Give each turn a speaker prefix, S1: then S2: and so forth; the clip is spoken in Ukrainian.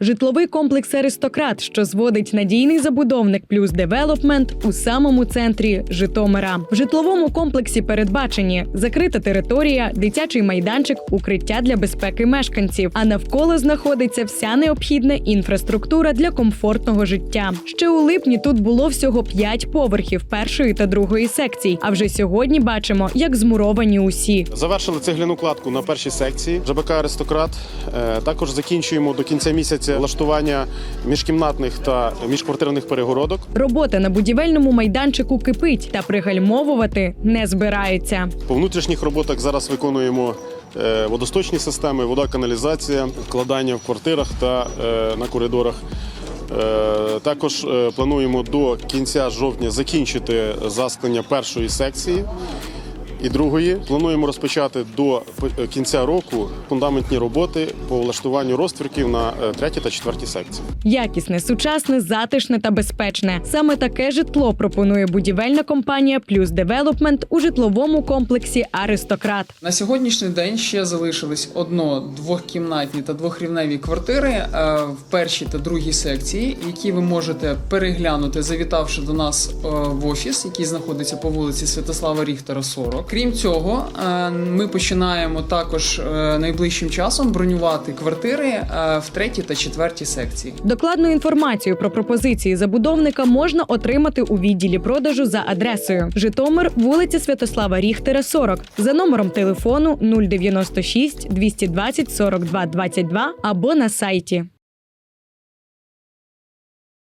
S1: Житловий комплекс Аристократ, що зводить надійний забудовник плюс девелопмент у самому центрі Житомира. В житловому комплексі передбачені закрита територія, дитячий майданчик, укриття для безпеки мешканців. А навколо знаходиться вся необхідна інфраструктура для комфортного життя. Ще у липні тут було всього 5 поверхів першої та другої секцій. А вже сьогодні бачимо, як змуровані усі.
S2: Завершили цегляну кладку на першій секції ЖБК Аристократ. Е, Також закінчуємо до кінця місяця влаштування міжкімнатних та міжквартирних перегородок.
S1: Робота на будівельному майданчику кипить та пригальмовувати не збираються.
S2: По внутрішніх роботах зараз виконуємо е, водосточні системи, вода, каналізація, вкладання в квартирах та е, на коридорах. Е, Також е, плануємо до кінця жовтня закінчити засклення першої секції. І другої плануємо розпочати до е, кінця року фундаментні роботи по влаштуванню розтвірків на е, третій та четвертій секції.
S1: Якісне, сучасне, затишне та безпечне. Саме таке житло пропонує будівельна компанія Плюс Девелопмент у житловому комплексі Аристократ.
S3: На сьогоднішній день ще залишились одно, двохкімнатні та двохрівневі квартири е, в першій та другій секції, які ви можете переглянути, завітавши до нас в офіс, який знаходиться по вулиці Святослава Ріхтера 40. Крім цього, е, ми починаємо також е, найближчим часом бронювати квартири е, в третій та четвертій секції.
S1: Докладну інформацію про пропозиції забудовника можна отримати у відділі продажу за адресою Житомир, вулиця Святослава Ріхтера, 40, за номером телефону 096 220 42 22 або на сайті.